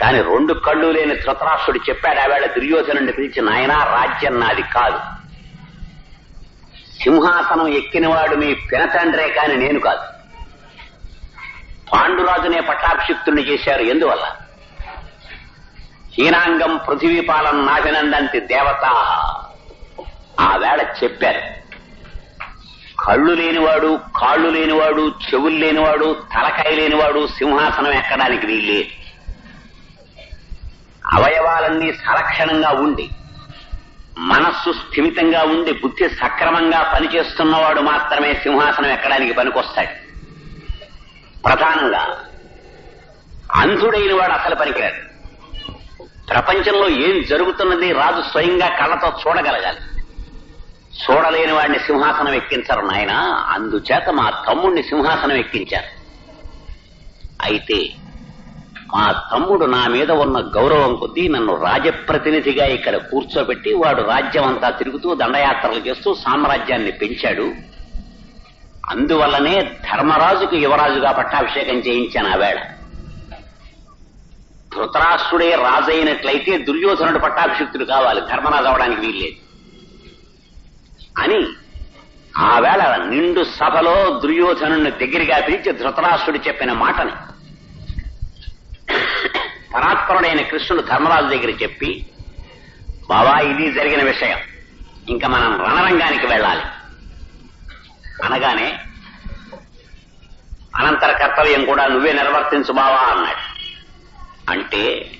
కాని రెండు కళ్ళు లేని ధృతరాష్ట్రుడు చెప్పాడు ఆవేళ దుర్యోధనుడిని పిలిచి నాయనా రాజ్యం నాది కాదు. సింహాసనం ఎక్కినవాడు మీ పినతండ్రే కాని నేను కాదు. పాండురాజునే పట్టాభిషిక్తుణ్ణి చేశారు ఎందువల్ల? హీనాంగం పృథివీపాలం నాభినందంతి దేవత. ఆ వేళ చెప్పారు కళ్ళు లేనివాడు కాళ్ళు లేనివాడు చెవులు లేనివాడు తలకాయ లేనివాడు సింహాసనం ఎక్కడానికి వీల్లేదు. అవయవాలన్నీ సలక్షణంగా ఉండి మనస్సు స్థిమితంగా ఉండి బుద్ధి సక్రమంగా పనిచేస్తున్నవాడు మాత్రమే సింహాసనం ఎక్కడానికి పనికొస్తాడు. ప్రధానంగా అంధుడైన వాడు అసలు పనికిరాడు. ప్రపంచంలో ఏం జరుగుతున్నది రాజు స్వయంగా కళ్ళతో చూడగలగాలి. చూడలేని వాడిని సింహాసనం ఎక్కించరు నాయన అందుచేత మా తమ్ముడిని సింహాసనం ఎక్కించారు. అయితే మా తమ్ముడు నా మీద ఉన్న గౌరవం కొద్దీ నన్ను రాజప్రతినిధిగా ఇక్కడ కూర్చోబెట్టి వాడు రాజ్యం అంతా తిరుగుతూ దండయాత్రలు చేస్తూ సామ్రాజ్యాన్ని పెంచాడు. అందువల్లనే ధర్మరాజుకు యువరాజుగా పట్టాభిషేకం చేయించాను ఆ వేళ. ధృతరాష్ట్రుడే రాజైనట్లయితే దుర్యోధనుడు పట్టాభిషిక్తుడు కావాలి. ధర్మరాజు అవడానికి వీల్లేదు. అని ఆ వేళ నిండు సభలో దుర్యోధనుడిని దగ్గరగా పిలిచి ధృతరాష్ట్రుడు చెప్పిన మాటని పరాత్పరుడైన కృష్ణుడు ధర్మరాజు దగ్గర చెప్పి బావా ఇది జరిగిన విషయం. ఇంకా మనం రణరంగానికి వెళ్ళాలి. అనగానే అనంతర కర్తవ్యం కూడా నువ్వే నిర్వర్తించు బావా అన్నాడు. అంటే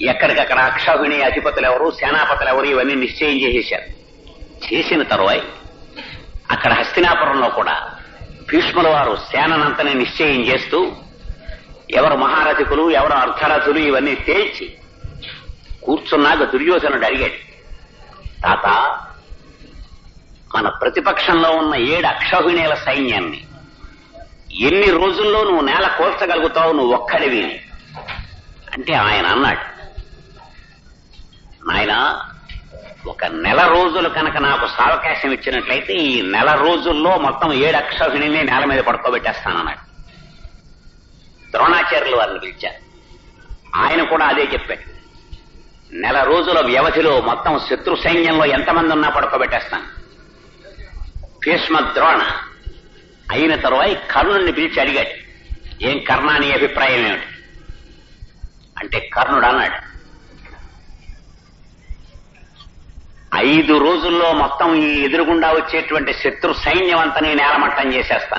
ఎక్కడికక్కడ అక్షౌహిణి అధిపతులు ఎవరు సేనాపతులు ఎవరు ఇవన్నీ నిశ్చయం చేసేశారు. చేసిన తరువాయి అక్కడ హస్తినాపురంలో కూడా భీష్ముల వారు సేననంతని నిశ్చయం చేస్తూ ఎవరు మహారథికులు ఎవరు అర్ధరథులు ఇవన్నీ తేల్చి కూర్చున్నాక దుర్యోధనుడు అడిగాడు తాత మన ప్రతిపక్షంలో ఉన్న ఏడు అక్షౌహిణీల సైన్యాన్ని ఎన్ని రోజుల్లో నువ్వు నేల కోల్చగలుగుతావు నువ్వు ఒక్కడివి? అంటే ఆయన అన్నాడు నాయన ఒక నెల రోజులు కనుక నాకు సావకాశం ఇచ్చినట్లయితే ఈ నెల రోజుల్లో మొత్తం ఏడు అక్షౌహిణిని నేల మీద పడుకోబెట్టేస్తానన్నాడు. ద్రోణాచార్యులు వారిని పిలిచారు. ఆయన కూడా అదే చెప్పాడు. నెల రోజుల వ్యవధిలో మొత్తం శత్రు సైన్యంలో ఎంతమంది ఉన్నా పడుకోబెట్టేస్తాను. భీష్మ ద్రోణ అయిన తరువాయి కర్ణుడిని పిలిచి అడిగాడు. ఏం కర్ణ అని అభిప్రాయం ఏమిటి? అంటే కర్ణుడు అన్నాడు. ఐదు రోజుల్లో మొత్తం ఈ ఎదురుగుండా వచ్చేటువంటి శత్రు సైన్యం అంతా నేను నేలమట్టం చేసేస్తాను.